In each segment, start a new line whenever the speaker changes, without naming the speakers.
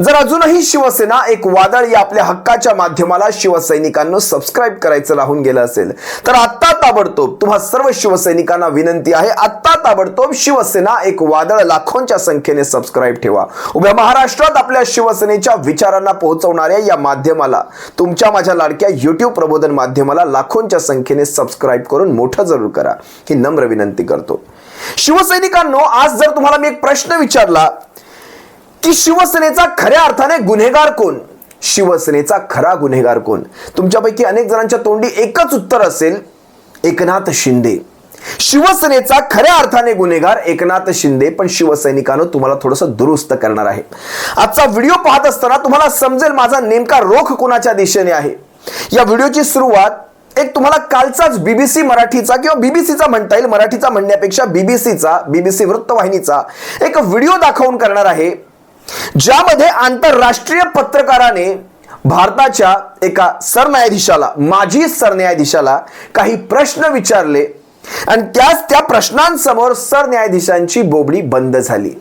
जर अजूनही शिवसेना एक वादळ या आपल्या हक्काच्या माध्यमाला शिवसैनिकांना सबस्क्राईब करायचं राहून गेलं असेल तर आत्ता ताबडतोब तुम्हा सर्व शिवसैनिकांना विनंती आहे आत्ता ताबडतोब शिवसेना एक वादळ लाखोंच्या संख्येने सबस्क्राईब ठेवा. उभ्या महाराष्ट्रात आपल्या शिवसेनेच्या विचारांना पोहोचवणाऱ्या या माध्यमाला तुमच्या माझ्या लाडक्या युट्यूब प्रबोधन माध्यमाला लाखोंच्या संख्येने सबस्क्राईब करून मोठं जरूर करा ही नम्र विनंती करतो. शिवसैनिकांनो आज जर तुम्हाला मी एक प्रश्न विचारला की शिवसेनेचा खऱ्या अर्थाने गुन्हेगार कोण? शिवसेनेचा खरा गुन्हेगार कोण? तुमच्यापैकी अनेक जणांच्या तोंडी एकच उत्तर असेल एकनाथ शिंदे. शिवसेनेचा खऱ्या अर्थाने गुन्हेगार एकनाथ शिंदे पण शिवसैनिकानं तुम्हाला थोडंसं दुरुस्त करणार आहे. आजचा व्हिडिओ पाहत असताना तुम्हाला समजेल माझा नेमका रोख कोणाच्या दिशेने आहे. या व्हिडिओची सुरुवात एक तुम्हाला कालचाच बीबीसी मराठीचा किंवा बीबीसीचा म्हणता येईल. मराठीचा म्हणण्यापेक्षा बीबीसीचा बीबीसी वृत्तवाहिनीचा एक व्हिडिओ दाखवून करणार आहे. ज्यामध्ये आंतरराष्ट्रीय पत्रकाराने भारताच्या एका सरन्यायाधीशाला माजी सरन्यायाधीशाला काही प्रश्न विचारले आणि त्याच त्या प्रश्नांसमोर सरन्यायाधीशांची बोबडी बंद झाली.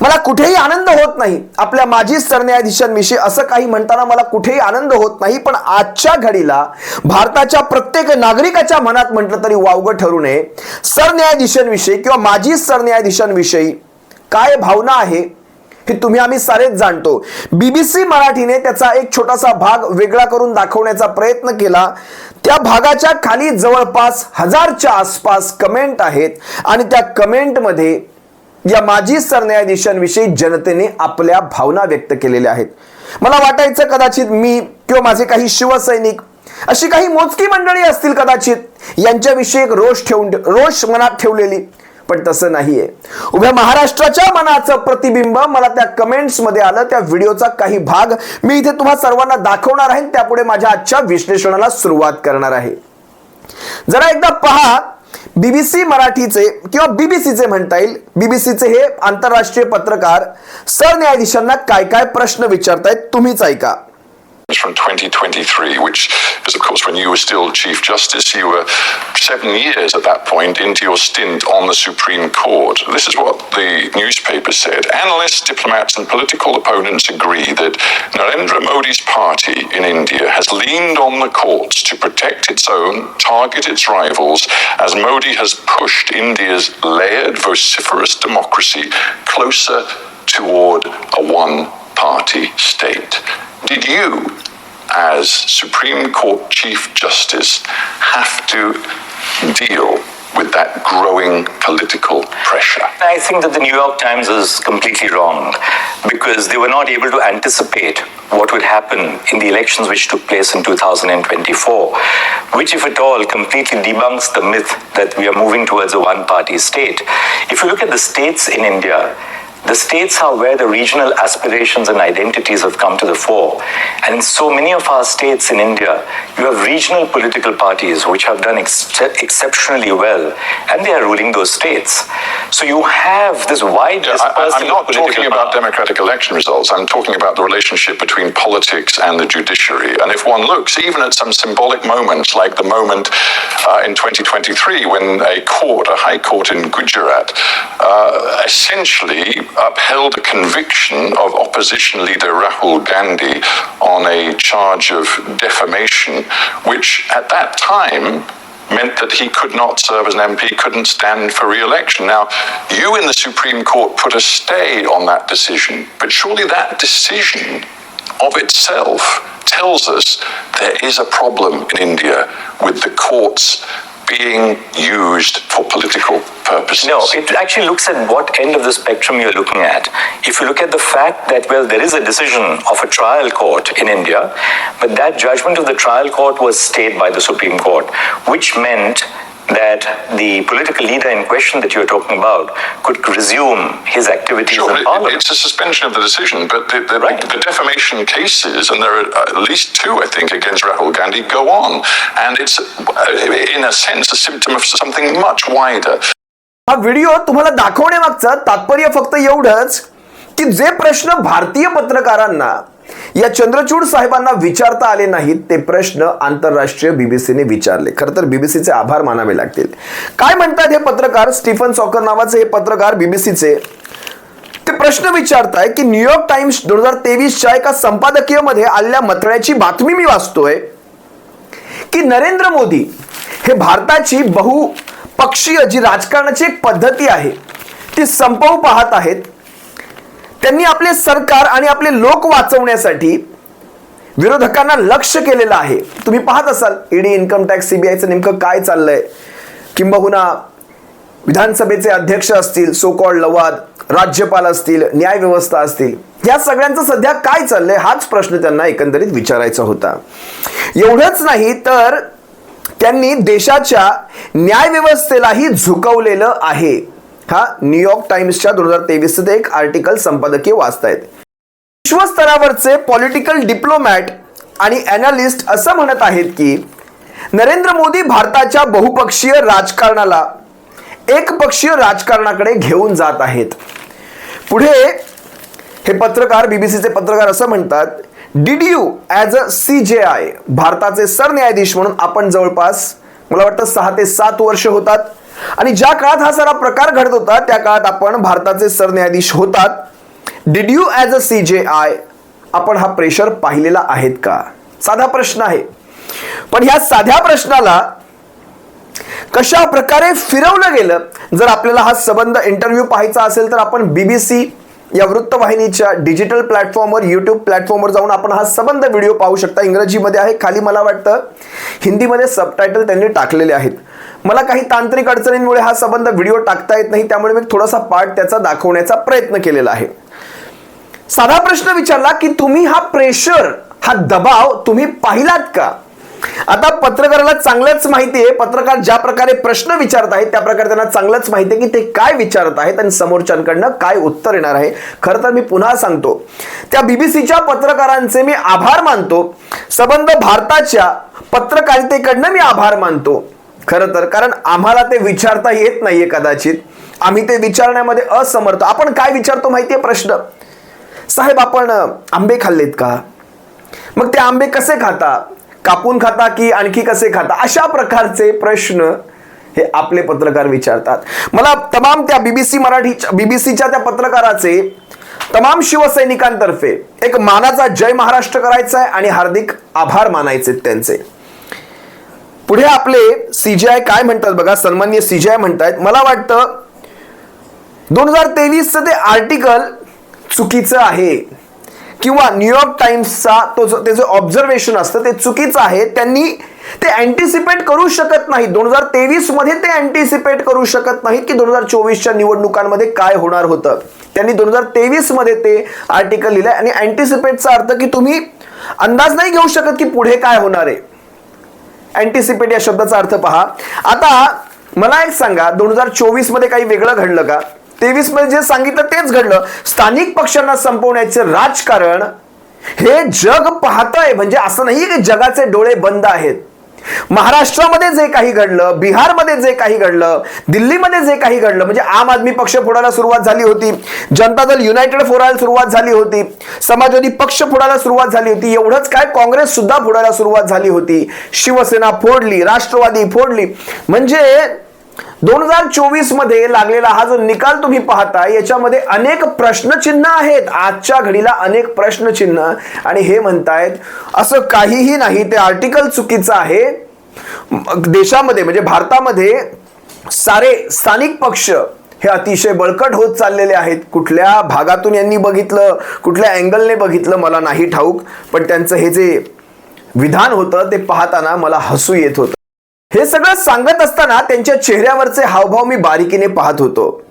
मला कुठेही आनंद होत नाही. आपल्या माजी सरन्यायाधीशांविषयी असं काही म्हणताना मला कुठेही आनंद होत नाही पण आजच्या घडीला भारताच्या प्रत्येक नागरिकाच्या मनात म्हटलं तरी वावगं ठरू नये. सरन्यायाधीशांविषयी किंवा माजी सरन्यायाधीशांविषयी काय भावना आहे? की तुम्ही आम्ही सारेच जाणतो. बीबीसी मराठीने त्याचा एक छोटासा भाग वेगळा करून दाखवण्याचा प्रयत्न केला. त्या भागाच्या खाली जवळपास हजारच्या आसपास कमेंट आहेत आणि त्या कमेंटमध्ये या माजी सरन्यायाधीशांविषयी जनतेने आपल्या भावना व्यक्त केलेल्या आहेत. मला वाटायचं कदाचित मी किंवा माझे काही शिवसैनिक अशी काही मोजकी मंडळी असतील कदाचित यांच्याविषयी एक रोष ठेवून रोष मनात ठेवलेली. पण तसं नाहीये. उभ्या महाराष्ट्राच्या मनाचं प्रतिबिंब मला त्या कमेंट्समध्ये आलं त्या व्हिडिओचा काही भाग मी इथे तुम्हा सर्वांना दाखवणार आहे त्यापुढे माझ्या आजच्या विश्लेषणाला सुरुवात करणार आहे. जरा एकदा पहा बीबीसी मराठीचे किंवा बीबीसीचे म्हणता येईल. बीबीसीचे हे आंतरराष्ट्रीय पत्रकार सरन्यायाधीशांना काय काय प्रश्न विचारतायत तुम्हीच ऐका.
From 2023, which is, of course, when you were still Chief Justice. You were seven years at that point into your stint on the Supreme Court. This is what the newspaper said. Analysts, diplomats, and political opponents agree that Narendra Modi's party in India has leaned on the courts to protect its own, target its rivals, as Modi has pushed India's layered, vociferous democracy closer toward a one party state. Did you, as Supreme Court Chief Justice, have to deal with that growing political pressure?
I think that the New York Times is completely wrong because they were not able to anticipate what would happen in the elections which took place in 2024, which, if at all, completely debunks the myth that we are moving towards a one party state. If you look at the states in India, the states are where the regional aspirations and identities have come to the fore. And in so many of our states in India, you have regional political parties which have done ex- exceptionally well, and they are ruling those states. So you have this wide
I,
dispersal
am not talking about democratic election results. I'm talking about the relationship between politics and the judiciary. And if one looks, even at some symbolic moments, like the moment uh, in 2023 when a court, a high court in Gujarat, uh, essentially upheld a conviction of opposition leader Rahul Gandhi on a charge of defamation, which at that time meant that he could not serve as an MP, couldn't stand for re-election. Now, you in the Supreme Court put a stay on that decision, but surely that decision of itself tells us there is a problem in India with the courts being used for political purposes.
No, it actually looks at what end of the spectrum you're looking at. If you look at the fact that, well, there is a decision of a trial court in India, but that judgment of the trial court was stayed by the Supreme Court, which meant that the political leader in question that you're talking about could resume his activities
Sure,
in
it,
parliament.
it's a suspension of the decision, but the, the,
Right.
the defamation cases, and there are at least two, I think, against Rahul Gandhi, go on. And it's, uh, in a sense, a symptom of something much wider.
हा video तुम्हाला दाखवण्यामागचं तात्पर्य फक्त एवढंच की जे प्रश्न भारतीय पत्रकारांना या चंद्रचूड साहेबांना विचारता आले नाहीत ते प्रश्न आंतरराष्ट्रीय बीबीसीने विचारले. खरं तर बीबीसीचे आभार मानावे लागतील. काय म्हणतात हे पत्रकार? स्टीफन सॉकर नावाचे हे पत्रकार बीबीसीचे. ते प्रश्न विचारताय की न्यूयॉर्क टाइम्स दोन हजार तेवीसच्या एका संपादकीयमध्ये आलेल्या मथळ्याची बातमी मी वाचतोय की नरेंद्र मोदी हे भारताची बहुपक्षीय जी राजकारणाची एक पद्धती आहे ती संपवू पाहत आहेत. त्यांनी आपले सरकार आणि आपले लोक वाचवण्यासाठी विरोधकांना लक्ष केलेलं आहे. तुम्ही पाहत असाल ईडी इन्कम टॅक्स सीबीआयचं नेमकं काय चाललंय? किंबहुना विधानसभेचे अध्यक्ष असतील सोकॉल लवाद राज्यपाल असतील न्यायव्यवस्था असतील या सगळ्यांचं सध्या काय चाललंय? हाच प्रश्न त्यांना एकंदरीत विचारायचा होता. एवढंच नाही तर त्यांनी देशाच्या न्यायव्यवस्थेलाही झुकवलेलं आहे. हा न्यूयॉर्क टाइम्सच्या दोन हजार तेवीसचं ते एक आर्टिकल संपादकीय वाचतायत. विश्वस्तरावरचे पॉलिटिकल डिप्लोमॅट आणि अॅनालिस्ट असं म्हणत आहेत की नरेंद्र मोदी भारताच्या बहुपक्षीय राजकारणाला एकपक्षीय राजकारणाकडे घेऊन जात आहेत. पुढे हे पत्रकार बीबीसीचे पत्रकार असं म्हणतात did you as a C J I भारताचे सरन्यायाधीश म्हणून आपण जवळपास मला वाटतं सहा ते सात वर्ष होतात. आणि ज्या काळात हा सारा प्रकार घडत होता त्या काळात आपण भारताचे सरन्यायाधीश होतात. Did you as a C J I आपण हा प्रेशर पाहिलेला आहेत का? साधा प्रश्न आहे. पण ह्या साध्या प्रश्नाला कशा प्रकारे फिरवलं गेलं? जर आपल्याला हा संबंध इंटरव्ह्यू पाहायचा असेल तर आपण बीबीसी या वृत्तवाहिनीच्या डिजिटल प्लॅटफॉर्मवर यूट्यूब प्लॅटफॉर्मवर जाऊन आपण हा संबंध व्हिडिओ पाहू शकता. इंग्रजीमध्ये आहे खाली मला वाटतं हिंदीमध्ये सबटायटल त्यांनी टाकलेले आहेत. मला काही तांत्रिक अडचणींमुळे हा संबंध व्हिडिओ टाकता येत नाही त्यामुळे मी थोडासा पार्ट त्याचा दाखवण्याचा प्रयत्न केलेला आहे. साधा प्रश्न विचारला की तुम्ही हा प्रेशर हा दबाव तुम्ही पाहिलात का? आता पत्रकाराला चांगलंच माहिती आहे. पत्रकार ज्या प्रकारे प्रश्न विचारत आहेत त्या प्रकारे त्यांना चांगलंच माहिती आहे की ते काय विचारत आहेत आणि समोरच्यांकडनं काय उत्तर येणार आहे. खरं तर मी पुन्हा सांगतो. त्या बीबीसीच्या पत्रकारांचे मी आभार मानतो. संबंध भारताच्या पत्रकारितेकडनं मी आभार मानतो. खरं तर कारण आम्हाला ते विचारता येत नाहीये कदाचित. आम्ही ते विचारण्यामध्ये असमर्थ. आपण काय विचारतो माहितीये प्रश्न? साहेब आपण आंबे खाल्लेत का? मग ते आंबे कसे खाता? कापून खाता की आणखी कसे खाता? अशा प्रकारचे प्रश्न हे आपले पत्रकार विचारतात. मला तमाम त्या बीबीसी मराठी बीबीसीच्या त्या पत्रकाराचे तमाम शिवसैनिकांतर्फे एक मानाचा जय महाराष्ट्र करायचा आहे आणि हार्दिक आभार मानायचे त्यांचे. पुढे आपले सीजीआय काय म्हणतात बघा? सन्मान्य सीजीआय म्हणतायत. मला वाटतं दोन हजार तेवीसचं ते आर्टिकल चुकीचं आहे. किंवा न्यूयॉर्क टाइम्सचा तो जो त्याचं ऑब्झर्वेशन असतं ते चुकीचं आहे. त्यांनी ते अँटिसिपेट करू शकत नाही दोन हजार तेवीसमध्ये ते अँटिसिपेट करू शकत नाहीत की दोन हजार चोवीसच्या निवडणुकांमध्ये काय होणार होतं. त्यांनी दोन हजार तेवीसमध्ये ते आर्टिकल लिहिलंय आणि अँटिसिपेटचा अर्थ की तुम्ही अंदाज नाही घेऊ शकत की पुढे काय होणार आहे. अँटिसिपेट या शब्दाचा अर्थ पहा. आता मला एक सांगा दोन हजार चोवीसमध्ये काही वेगळं घडलं का? तेवीसमध्ये जे सांगितलं तेच घडलं. स्थानिक पक्षांना संपवण्याचे राजकारण हे जग पाहतंय. म्हणजे असं नाही की जगाचे डोळे बंद आहेत. महाराष्ट्रामध्ये जे काही घडलं बिहारमध्ये जे काही घडलं दिल्लीमध्ये जे काही घडलं म्हणजे आम आदमी पक्ष फोडायला सुरुवात झाली होती. जनता दल युनायटेड फोडायला सुरुवात झाली होती. समाजवादी पक्ष फोडायला सुरुवात झाली होती. एवढंच काय काँग्रेस सुद्धा फोडायला सुरुवात झाली होती. शिवसेना फोडली राष्ट्रवादी फोडली. म्हणजे दोन हजार चोवीसमध्ये लागलेला हा जो निकाल तुम्ही पाहता याच्यामध्ये अनेक प्रश्नचिन्ह आहेत. आजच्या घडीला अनेक प्रश्नचिन्ह. आणि हे म्हणतायत असं काहीही नाही ते आर्टिकल चुकीचं आहे. देशामध्ये म्हणजे भारतामध्ये सारे स्थानिक पक्ष हे अतिशय बळकट होत चाललेले आहेत. कुठल्या भागातून यांनी बघितलं कुठल्या अँगलने बघितलं मला नाही ठाऊक. पण त्यांचं हे जे विधान होतं ते पाहताना मला हसू येत होतं. हे सगळं सांगत असताना त्यांच्या चेहऱ्यावरचे हावभाव मी बारीकीने पाहत होतो.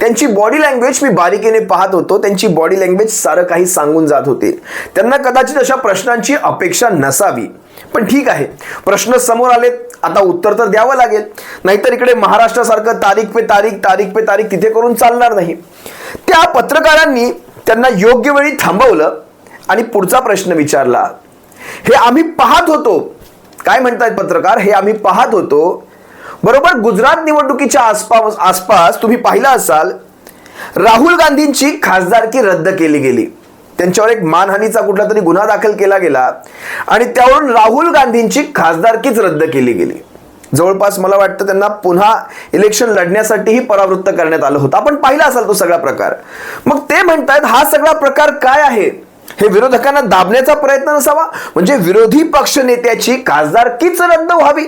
त्यांची बॉडी लँग्वेज मी बारीकीने पाहत होतो. त्यांची बॉडी लँग्वेज सारं काही सांगून जात होते. त्यांना कदाचित अशा प्रश्नांची अपेक्षा नसावी. पण ठीक आहे. प्रश्न समोर आलेत. आता उत्तर तर द्यावं लागेल. नाहीतर इकडे महाराष्ट्रासारखं तारीख पे तारीख तारीख पे तारीख तिथे करून चालणार नाही. त्या पत्रकारांनी त्यांना योग्य वेळी थांबवलं आणि पुढचा प्रश्न विचारला. हे आम्ही पाहत होतो. काय म्हणतायत पत्रकार? हे आम्ही पाहत होतो. बरोबर गुजरात निवडणुकीच्या आसपास आसपास तुम्ही पाहिलं असाल राहुल गांधींची खासदारकी रद्द केली गेली. त्यांच्यावर एक मानहानीचा कुठला तरी गुन्हा दाखल केला गेला आणि त्यावरून राहुल गांधींची खासदारकीच रद्द केली गेली. जवळपास मला वाटतं त्यांना पुन्हा इलेक्शन लढण्यासाठीही परावृत्त करण्यात आलं होतं. आपण पाहिला असाल तो सगळा प्रकार. मग ते म्हणतायत हा सगळा प्रकार काय आहे? हे विरोधकांना दाबण्याचा प्रयत्न नसावा. म्हणजे विरोधी पक्ष नेत्याची खासदारकीच रद्द व्हावी.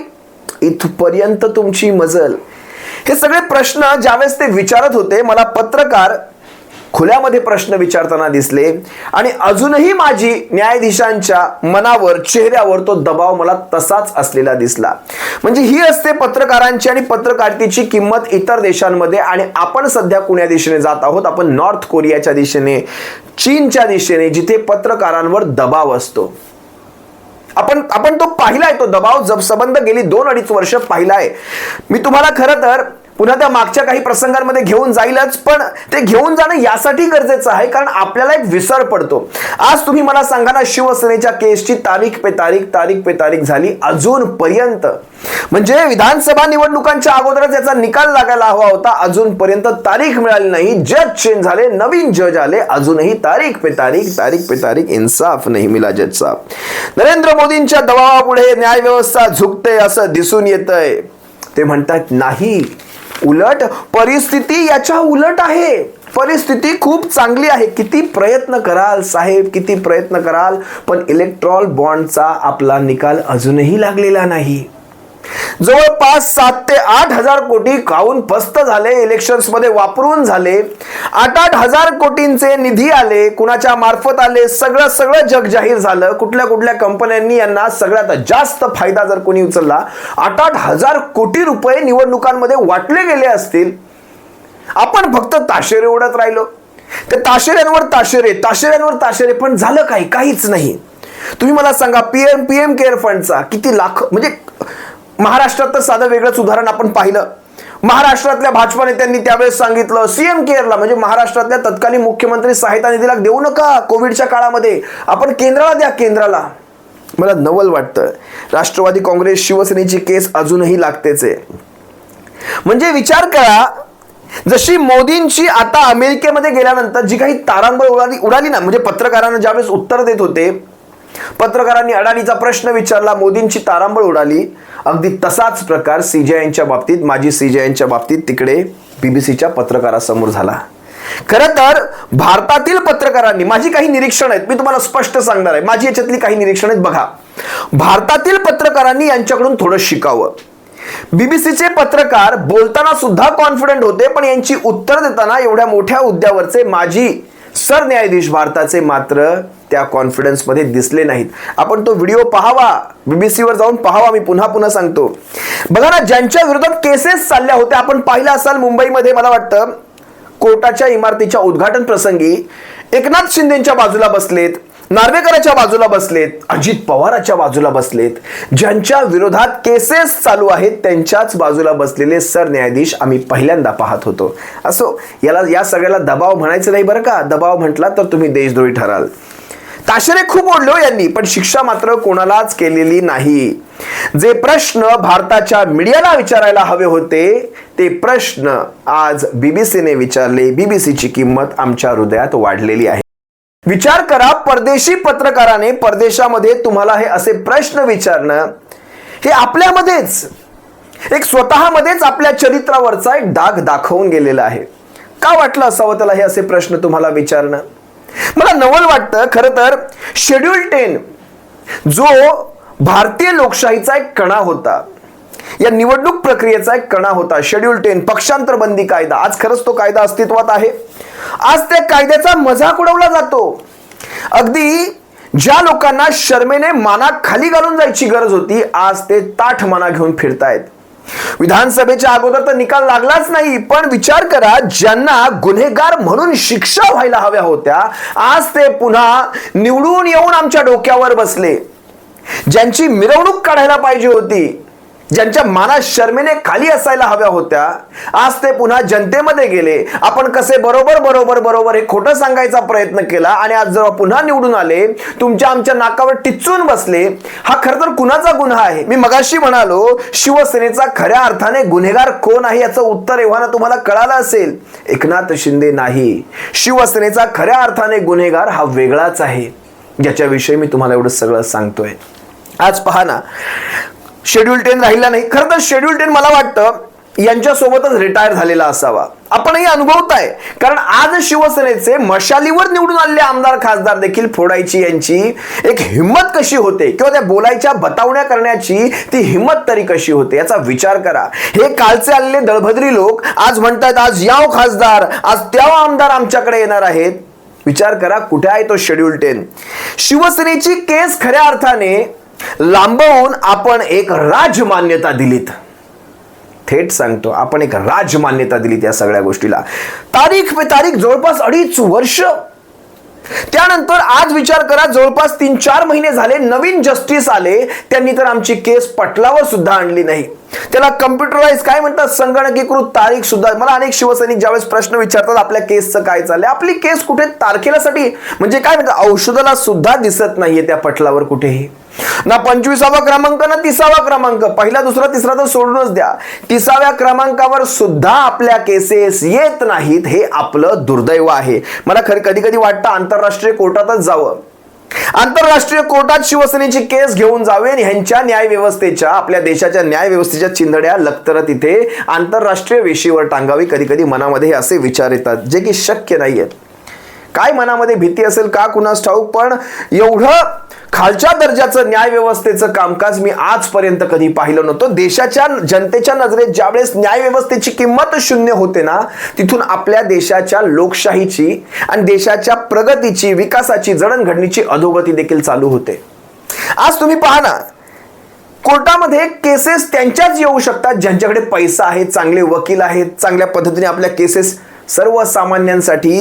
इथपर्यंत तुमची मजल. हे सगळे प्रश्न ज्यावेळेस ते विचारत होते मला पत्रकार खुल्यामध्ये प्रश्न विचारताना दिसले. आणि अजूनही माझी न्यायाधीशांच्या मनावर चेहऱ्यावर तो दबाव मला तसाच असलेला दिसला. म्हणजे ही असते पत्रकारांची आणि पत्रकारितेची किंमत इतर देशांमध्ये आणि आपण सध्या कुण्या दिशेने जात आहोत? आपण नॉर्थ कोरियाच्या दिशेने चीनच्या दिशेने जिथे पत्रकारांवर दबाव असतो. आपण आपण तो पाहिलाय तो दबाव जब संबंध गेली दोन अडीच वर्ष पाहिलाय. मी तुम्हाला खरं तर पुन्हा त्या मागच्या काही प्रसंगांमध्ये घेऊन जाईलच पण ते घेऊन जाणं यासाठी गरजेचं आहे कारण आपल्याला एक विसर पडतो. आज तुम्ही मला सांगा ना शिवसेनेच्या केसची तारीख पे तारीख तारीख पे तारीख झाली अजूनपर्यंत. म्हणजे विधानसभा निवडणुकांच्या अगोदरच याचा निकाल लागायला हवा होता अजूनपर्यंत तारीख मिळाली नाही जज चेंज झाले नवीन जज आले अजूनही तारीख पे तारीख तारीख पे तारीख इन्साफ नाही मिला जज नरेंद्र मोदींच्या दबावापुढे न्याय व्यवस्था झुकते असं दिसून येतंय. ते म्हणतात नाही उलट परिस्थिती याच्या उलट आहे. परिस्थिती खूप चांगली आहे. किती प्रयत्न कराल साहेब किती प्रयत्न कराल पण इलेक्ट्रॉल बॉन्डचा आपला निकाल अजूनही लागलेला नाही. जवळपास सात ते आठ हजार कोटी खाऊन फस्त झाले इलेक्शन्समध्ये वापरून झाले. आठ आठ हजार कोटींचे निधी आले कुणाच्या मार्फत आले सगळं सगळं जग जाहीर झालं. कुठल्या कुठल्या कंपन्यांनी यांना सगळ्यात जास्त फायदा जर कोणी उचलला आठ आठ हजार कोटी रुपये निवडणुकांमध्ये वाटले गेले असतील. आपण फक्त ताशेरे ओढत राहिलो. ते ताशेऱ्यांवर ताशेरे ताशेऱ्यांवर ताशेरे पण झालं काही काहीच नाही. तुम्ही मला सांगा पीएम पीएम केअर फंडचा किती लाख म्हणजे महाराष्ट्रात तर साधं वेगळंच उदाहरण आपण पाहिलं. महाराष्ट्रातल्या भाजपा नेत्यांनी त्यावेळेस सांगितलं सीएम केअरला म्हणजे महाराष्ट्रातल्या तत्कालीन मुख्यमंत्री सहायता निधीला देऊ नका कोविडच्या काळामध्ये. आपण केंद्राला द्या केंद्राला. मला नवल वाटतं. राष्ट्रवादी काँग्रेस शिवसेनेची केस अजूनही लागतेच आहे. म्हणजे विचार करा जशी मोदींची आता अमेरिकेमध्ये गेल्यानंतर जी काही तारांबळ उडाली उडाली ना म्हणजे पत्रकारांना ज्यावेळेस उत्तर देत होते पत्रकारांनी अडाणीचा प्रश्न विचारला मोदींची तारांबळ उडाली. अगदी तसाच प्रकार सीजेआयच्या बाबतीत माजी सीजेआयच्या बाबतीत तिकडे बीबीसीच्या पत्रकारासमोर झाला. खरं तर भारतातील पत्रकारांनी माझी काही निरीक्षण आहेत मी तुम्हाला स्पष्ट सांगणार आहे. माझी याच्यातली काही निरीक्षण आहेत बघा. भारतातील पत्रकारांनी यांच्याकडून थोडं शिकावं. बीबीसीचे पत्रकार बोलताना सुद्धा कॉन्फिडंट होते पण यांची उत्तर देताना एवढ्या मोठ्या हुद्द्यावरचे माजी सरन्यायाधीश भारताचे मात्र त्या कॉन्फिडन्समध्ये दिसले नाहीत. आपण तो व्हिडिओ पाहावा. बीबीसीवर जाऊन पाहावा. मी पुन्हा पुन्हा सांगतो. बघा ना ज्यांच्या विरोधात केसेस चालल्या होत्या आपण पाहिलं असाल मुंबईमध्ये मला वाटतं कोर्टाच्या इमारतीच्या उद्घाटन प्रसंगी एकनाथ शिंदेच्या बाजूला बसलेत. नार्वेकरांच्या बाजूला बसलेत अजित पवाराच्या बाजूला बसलेत ज्यांच्या विरोधात केसेस चालू आहेत त्यांच्याच बाजूला बसलेले सरन्यायाधीश आम्ही पहिल्यांदा पाहत होतो. असो याला या सगळ्याला दबाव म्हणायचं नाही बरं का? दबाव म्हटला तर तुम्ही देशद्रोही ठराल. ताशेरे खूप ओढलो हो यांनी पण शिक्षा मात्र कोणालाच केलेली नाही. जे प्रश्न भारताच्या मीडियाला विचारायला हवे होते ते प्रश्न आज बीबीसीने विचारले. बीबीसीची किंमत आमच्या हृदयात वाढलेली आहे. विचार करा परदेशी पत्रकाराने परदेशामध्ये तुम्हाला हे असे प्रश्न विचारणं हे आपल्यामध्येच एक स्वतःमध्येच आपल्या चरित्रावरचा एक डाग दाखवून गेलेला आहे. का वाटलं असावं त्याला हे असे प्रश्न तुम्हाला विचारणं? मला नवल वाटतं खरं तर शेड्यूल टेन जो भारतीय लोकशाहीचा एक कणा होता. या निवडणूक प्रक्रियेचा एक कणा होता. शेड्यूल टेन पक्षांतर बंदी कायदा. आज खरंच तो कायदा अस्तित्वात आहे. आज त्या कायद्याचा मजाक उडवला जातो. अगदी ज्या लोकांना शर्मेने माना खाली घालून जायची गरज होती आज ते ताठ माना घेऊन फिरतायत. विधानसभेच्या अगोदर तर निकाल लागलाच नाही पण विचार करा ज्यांना गुन्हेगार म्हणून शिक्षा व्हायला हव्या होत्या आज ते पुन्हा निवडून येऊन आमच्या डोक्यावर बसले. ज्यांची मिरवणूक काढायला पाहिजे होती ज्यांच्या माना शर्मेने खाली असायला हव्या होत्या आज ते पुन्हा जनतेमध्ये गेले. आपण कसे बरोबर बरोबर बरोबर हे खोटं सांगायचा प्रयत्न केला आणि आज जेव्हा पुन्हा निवडून आले तुमच्या आमच्या नाकावर टिचून बसले हा खर तर कुणाचा गुन्हा आहे? मी मगाशी म्हणालो शिवसेनेचा खऱ्या अर्थाने गुन्हेगार कोण आहे याचं उत्तर एव्हाना तुम्हाला कळालं असेल. एकनाथ शिंदे नाही. शिवसेनेचा खऱ्या अर्थाने गुन्हेगार हा वेगळाच आहे. ज्याच्याविषयी मी तुम्हाला एवढं सगळं सांगतोय. आज पहा ना शेड्यूल टेन राहिला नाही. खरं तर शेड्यूल टेन मला वाटतं यांच्यासोबतच रिटायर झालेला असावा. आपणही अनुभवताय कारण आज शिवसेनेचे मशालीवर निवडून आलेले आमदार खासदार देखील फोडायची यांची एक हिंमत कशी होते? किंवा त्या बोलायच्या बतावण्या करण्याची ती हिंमत तरी कशी होते? याचा विचार करा. हे कालचे आलेले दळभद्री लोक आज म्हणतात आज याव खासदार आज त्याव आमदार आमच्याकडे येणार आहेत. विचार करा कुठे आहे तो शेड्यूल टेन शिवसेनेची केस खऱ्या अर्थाने लांबवून आपण एक राजमान्यता दिलीत. थेट सांगतो आपण एक राजमान्यता दिली त्या सगळ्या गोष्टीला. तारीख पे तारीख जवळपास अडीच वर्ष. त्यानंतर आज विचार करा जवळपास तीन चार महिने झाले नवीन जस्टिस आले त्यांनी तर आमची केस पटलावर सुद्धा आणली नाही. त्याला कम्प्युटराईज काय म्हणतात संगणकीकृत तारीख सुद्धा मला अनेक शिवसैनिक ज्यावेळेस प्रश्न विचारतात आपल्या केसचं काय चाललंय आपली केस कुठे तारखेलासाठी? म्हणजे काय म्हणतात औषधाला सुद्धा दिसत नाहीये त्या पटलावर कुठेही. ना पंचवीसावा क्रमांक ना तिसावा क्रमांक. पहिला दुसरा तिसरा तर सोडूनच द्या. तिसाव्या क्रमांकावर सुद्धा आपल्या केसेस येत नाहीत हे आपलं दुर्दैव आहे. मला खरं कधी कधी वाटतं आंतरराष्ट्रीय कोर्टातच जावं. आंतरराष्ट्रीय कोर्टात शिवसेनेची केस घेऊन जावे आणि ह्यांच्या न्याय व्यवस्थेच्या आपल्या देशाच्या न्याय व्यवस्थेच्या चिंधड्या लखतर तिथे आंतरराष्ट्रीय वेशीवर टांगावी. कधी कधी मनामध्ये हे असे विचार येतात जे की शक्य नाही आहेत काय मनामध्ये भीती असेल का कुणास ठाऊक पण एवढं खालच्या दर्जाचं न्याय व्यवस्थेचं कामकाज मी आजपर्यंत कधी पाहिलं नव्हतं. देशाच्या जनतेच्या नजरेत ज्यावेळेस न्याय व्यवस्थेची किंमत शून्य होते ना तिथून आपल्या देशाच्या लोकशाहीची आणि देशाच्या प्रगतीची विकासाची जडणघडणीची अधोगती देखील चालू होते. आज तुम्ही पहा ना कोर्टामध्ये केसेस त्यांच्याच येऊ शकतात ज्यांच्याकडे पैसा आहे चांगले वकील आहेत चांगल्या पद्धतीने आपल्या केसेस सर्वसामान्यांसाठी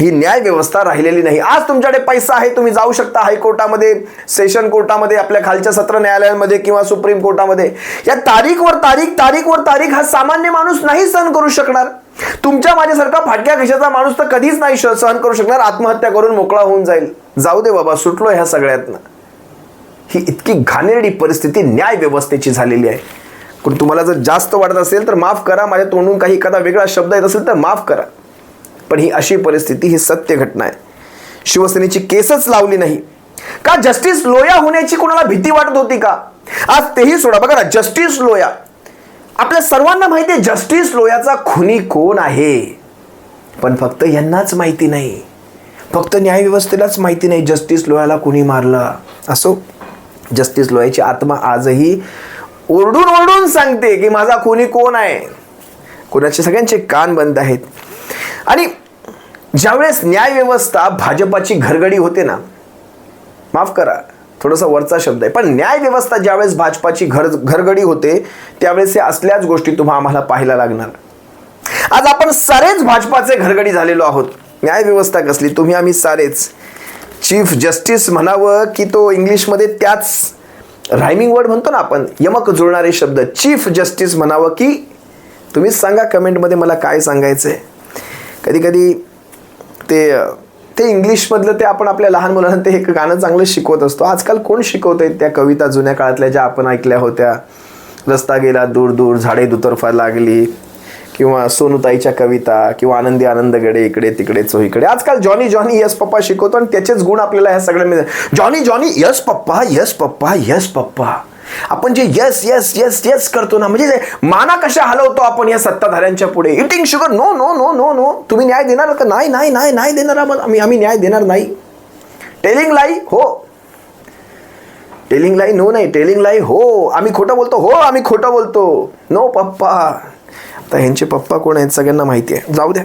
ही न्याय व्यवस्था राहिलेली नाही. आज तुमच्याकडे पैसा आहे तुम्ही जाऊ शकता हायकोर्टामध्ये सेशन कोर्टामध्ये आपल्या खालच्या सत्र न्यायालयांमध्ये किंवा सुप्रीम कोर्टामध्ये. या तारीखवर तारीख तारीखवर तारीख हा सामान्य माणूस नाही सहन करू शकणार. तुमच्या माझ्यासारखा फाटक्या खिशाचा माणूस तर कधीच नाही सहन करू शकणार. आत्महत्या करून मोकळा होऊन जाईल. जाऊ दे बाबा सुटलो ह्या सगळ्यातनं. ही इतकी घाणेरडी परिस्थिती न्याय व्यवस्थेची झालेली आहे. पण तुम्हाला जर जास्त वाटत असेल तर माफ करा माझ्या तोंडून काही एखादा वेगळा शब्द येत असेल तर माफ करा. पण ही अशी परिस्थिती ही सत्य घटना आहे. शिवसेनेची केसच लावली नाही. का जस्टिस लोया होण्याची कोणाला भीती वाटत होती का? आज तेही सोडा. बघा ना जस्टिस लोया. आपल्या सर्वांना माहिती आहे जस्टिस लोयाचा खुनी कोण आहे? पण फक्त यांनाच माहिती नाही. फक्त न्यायव्यवस्थेलाच माहिती नाही जस्टिस लोयाला कुणी मारलं? असो. जस्टिस लोयाची आत्मा आजही ओरडून ओरडून सांगते की माझा खुनी कोण आहे? कोणाचे सगळ्यांचे कान बंद आहेत. आणि ज्यावेळेस न्यायव्यवस्था भाजपाची घरगडी होते ना माफ करा थोडासा वरचा शब्द आहे पण न्यायव्यवस्था ज्यावेळेस भाजपाची घर घरगडी होते त्यावेळेस हे असल्याच गोष्टी तुम्हा आम्हाला पाहायला लागणार. आज आपण सारेच भाजपाचे घरगडी झालेलो आहोत. न्यायव्यवस्था कसली? तुम्ही आम्ही सारेच. चीफ जस्टिस म्हणावं की तो इंग्लिशमध्ये त्याच रायमिंग वर्ड म्हणतो ना आपण यमक जुळणारे शब्द. चीफ जस्टिस म्हणावं की तुम्हीच सांगा कमेंटमध्ये मला काय सांगायचं आहे कधी कधी ते ते इंग्लिशमधलं ते आपण आपल्या लहान मुलांना ते एक गाणं चांगलं शिकवत असतो. आजकाल कोण शिकवत आहेत त्या कविता जुन्या काळातल्या ज्या आपण ऐकल्या होत्या? रस्ता गेला दूर दूर झाडे दुतर्फा लागली. किंवा सोनूताईच्या कविता किंवा आनंदी आनंद गडे इकडे तिकडे चो इकडे. आजकाल जॉनी जॉनी यस पप्पा शिकवतो आणि त्याचेच गुण आपल्याला ह्या सगळ्या मिळतात. Johnny Johnny yes papa yes papa yes papa. आपण जे यस यस यस यस करतो ना म्हणजे माना कशा हलवतो आपण या सत्ताधाऱ्यांच्या पुढे. Eating sugar no no no no no तुम्ही न्याय देणार का? नाही नाही नाही नाही देणार आम्हाला. आम्ही आम्ही न्याय देणार नाही. टेलिंग लाई हो. टेलिंग लाई नो नाही. टेलिंग लाई हो. आम्ही खोटं बोलतो हो आम्ही खोटं बोलतो. नो पप्पा. तर ह्यांचे पप्पा कोण आहेत सगळ्यांना माहिती आहे. जाऊ द्या.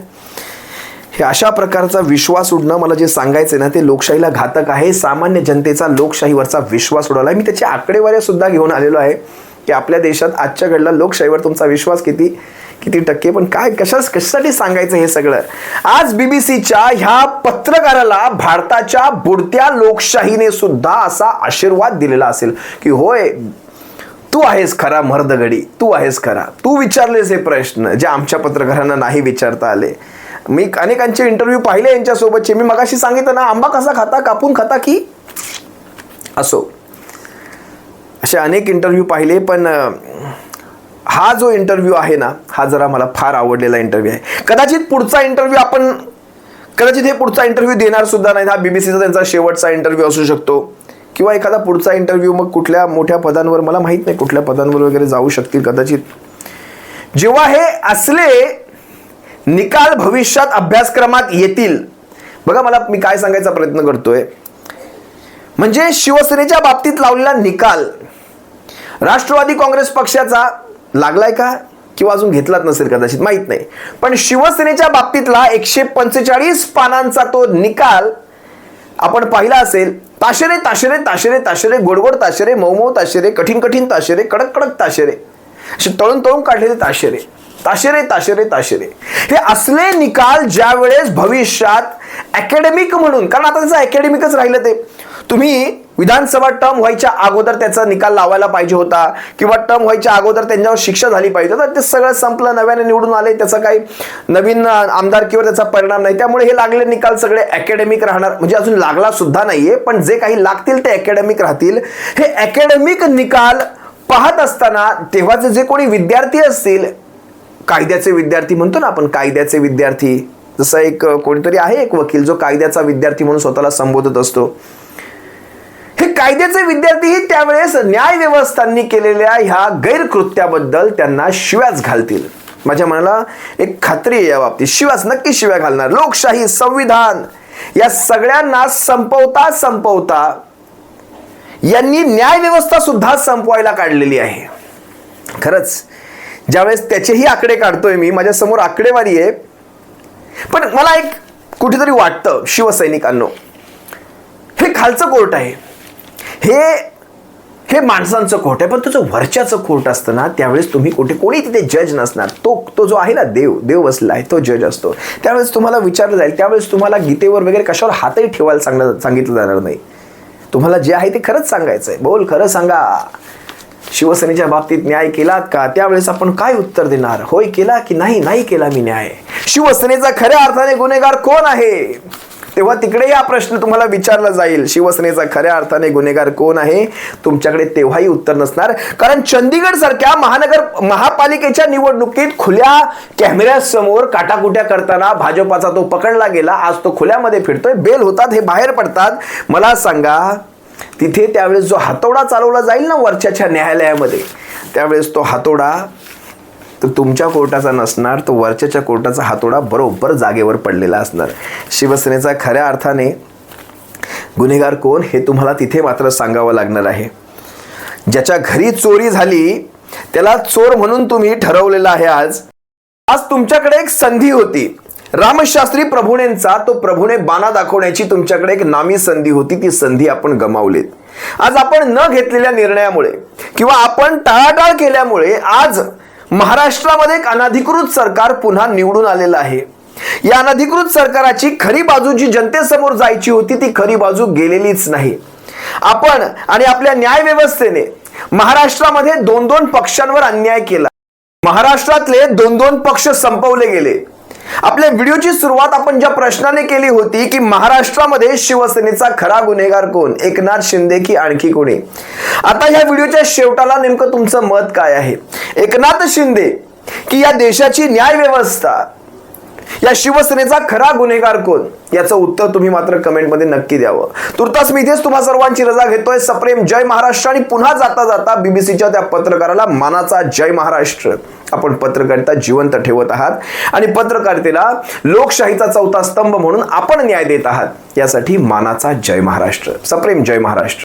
हे अशा प्रकारचा विश्वास उडणं मला जे सांगायचं ना ते लोकशाहीला घातक आहे. सामान्य जनतेचा लोकशाहीवरचा विश्वास उडवला मी त्याची आकडेवाऱ्या सुद्धा घेऊन आलेलो आहे की आपल्या देशात आजच्या घडला लोकशाहीवर तुमचा विश्वास किती किती टक्के? पण काय कशाच कशासाठी सांगायचं हे सगळं? आज बीबीसीच्या ह्या पत्रकाराला भारताच्या बुडत्या लोकशाहीने सुद्धा असा आशीर्वाद दिलेला असेल की होय तू आहेस खरा मर्दगडी तू आहेस खरा. तू विचारलेस हे प्रश्न जे आमच्या पत्रकारांना नाही विचारता आले. मी अनेकांचे इंटरव्ह्यू पाहिले यांच्यासोबतचे मी मगाशी सांगितलं ना आंबा कसा खाता कापून खाता की? असो. असे अनेक इंटरव्ह्यू पाहिले पण हा जो इंटरव्ह्यू आहे ना हा जरा मला फार आवडलेला इंटरव्ह्यू आहे. कदाचित पुढचा इंटरव्ह्यू आपण कदाचित हे पुढचा इंटरव्ह्यू देणार सुद्धा नाही हा बीबीसीचा त्यांचा शेवटचा इंटरव्ह्यू असू शकतो. किंवा एखादा पुढचा इंटरव्ह्यू मग कुठल्या मोठ्या पदांवर मला माहीत नाही कुठल्या पदांवर वगैरे जाऊ शकतील कदाचित. जेव्हा हे असले निकाल भविष्यात अभ्यासक्रमात येतील. बघा मला मी काय सांगायचा प्रयत्न करतोय. म्हणजे शिवसेनेच्या बाबतीत लावलेला निकाल राष्ट्रवादी काँग्रेस पक्षाचा लागलाय का? किंवा अजून घेतलाच नसेल कदाचित माहीत नाही. पण शिवसेनेच्या बाबतीतला एकशे पंचेचाळीस पानांचा तो निकाल आपण पाहिला असेल ताशेरे ताशेरे ताशेरे ताशेरे गोडगोड ताशेरे मऊ ताशेरे कठीण कठीण ताशेरे कडक कडक ताशेरे. असे तळून तळून काढलेले ताशेरे. ताशेरे ताशेरे ताशेरे. हे असले निकाल ज्या वेळेस भविष्यात अकॅडमिक म्हणून कारण आता त्याचं अकॅडमिकच राहिलं ते. तुम्ही विधानसभा टर्म व्हायच्या अगोदर त्याचा निकाल लावायला पाहिजे होता किंवा टर्म व्हायच्या अगोदर त्यांच्यावर शिक्षा झाली पाहिजे तर ते सगळं संपलं नव्याने निवडून आले त्याचा काही नवीन आमदारकीवर त्याचा परिणाम नाही. त्यामुळे हे लागले निकाल सगळे अकॅडमिक राहणार. म्हणजे अजून लागला सुद्धा नाहीये पण जे काही लागतील ते अकॅडमिक राहतील. हे अकॅडमिक निकाल पाहत असताना तेव्हाचे जे कोणी विद्यार्थी असतील कायद्याचे विद्यार्थी म्हणतो ना आपण कायद्याचे विद्यार्थी. जसं एक कोणीतरी आहे एक वकील जो कायद्याचा विद्यार्थी म्हणून स्वतःला संबोधत असतो. हे कायद्याचे विद्यार्थीही त्यावेळेस न्याय व्यवस्थांनी केलेल्या ह्या गैरकृत्याबद्दल त्यांना शिव्याच घालतील. माझ्या मनाला एक खात्री आहे या बाबतीत. शिवाच नक्की शिव्या घालणार. लोकशाही संविधान या सगळ्यांना संपवता संपवता यांनी न्याय व्यवस्था सुद्धा संपवायला काढलेली आहे. खरंच ज्यावेळेस त्याचेही आकडे काढतोय मी माझ्यासमोर आकडेवारी आहे. पण मला एक कुठेतरी वाटतं शिवसैनिकांनो. हे खालचं कोर्ट आहे. हे हे माणसांचं खोट आहे पण तुझं वरच्याचं खोट असतं ना त्यावेळेस तुम्ही कुठे कोणी तिथे जज नसणार. तो तो जो आहे ना देव देव बसला आहे तो जज असतो. त्यावेळेस तुम्हाला विचारलं जाईल त्यावेळेस तुम्हाला गीतेवर वगैरे कशावर हातही ठेवायला सांगणं सांगितलं जाणार नाही. तुम्हाला जे आहे ते खरंच सांगायचं आहे. बोल खरं सांगा. शिवसेनेच्या बाबतीत न्याय केलात का? त्यावेळेस आपण काय उत्तर देणार? होय केला की नाही? नाही केला मी न्याय. शिवसेनेचा खऱ्या अर्थाने गुन्हेगार कोण आहे? तेव्हा तिकडेही हा प्रश्न तुम्हाला विचारला जाईल. शिवसेनेचा खऱ्या अर्थाने गुन्हेगार कोण आहे? तुमच्याकडे तेव्हाही उत्तर नसणार. कारण चंदीगड सारख्या महानगर महापालिकेच्या निवडणुकीत खुल्या कॅमेऱ्यासमोर काटाकुट्या करताना भाजपाचा तो पकडला गेला. आज तो खुल्यामध्ये फिरतोय. बेल होतात हे बाहेर पडतात. मला सांगा तिथे त्यावेळेस जो हातोडा चालवला जाईल ना वरच्याच्या न्यायालयामध्ये त्यावेळेस तो हातोडा तर तुमच्या कोर्टाचा नसणार तो वरच्याच्या कोर्टाचा हातोडा बरोबर जागेवर पडलेला असणार. शिवसेनेचा खऱ्या अर्थाने गुन्हेगार कोण हे तुम्हाला तिथे मात्र सांगावं लागणार आहे. ज्याच्या घरी चोरी झाली त्याला चोर म्हणून तुम्ही ठरवलेलं आहे आज. आज तुमच्याकडे एक संधी होती. रामशास्त्री प्रभुणेंचा तो प्रभुणे बाणा दाखवण्याची तुमच्याकडे एक नामी संधी होती. ती संधी आपण गमावलीत. आज आपण न घेतलेल्या निर्णयामुळे किंवा आपण टाळाटाळ केल्यामुळे आज महाराष्ट्रामध्ये एक अनधिकृत सरकार पुन्हा निवडून आलेलं आहे. या अनधिकृत सरकाराची खरी बाजू जी जनतेसमोर जायची होती ती खरी बाजू गेलेलीच नाही. आपण आणि आपल्या न्याय व्यवस्थेने महाराष्ट्रामध्ये दोन दोन पक्षांवर अन्याय केला. महाराष्ट्रातले दोन दोन पक्ष संपवले गेले. आपल्या व्हिडिओची सुरुवात आपण ज्या प्रश्नाने केली होती की महाराष्ट्रामध्ये शिवसेनेचा खरा गुन्हेगार कोण? एकनाथ शिंदे की आणखी कोणी? आता या व्हिडिओच्या शेवटाला नेमकं तुमचं मत काय आहे? एकनाथ शिंदे की या देशाची न्याय व्यवस्था या शिवसेनेचा खरा गुन्हेगार कोण? याचं उत्तर तुम्ही मात्र कमेंटमध्ये नक्की द्यावं. तुर्तास मी इथेच तुम्हा सर्वांची रजा घेतोय. सप्रेम जय महाराष्ट्र आणि पुन्हा जाता जाता बीबीसीच्या त्या पत्रकाराला मानाचा जय महाराष्ट्र. आपण पत्रकारिता जिवंत ठेवत आहात. आणि पत्रकारितेला लोकशाहीचा चौथा स्तंभ म्हणून आपण न्याय देत आहात. यासाठी मानाचा जय महाराष्ट्र. सप्रेम जय महाराष्ट्र.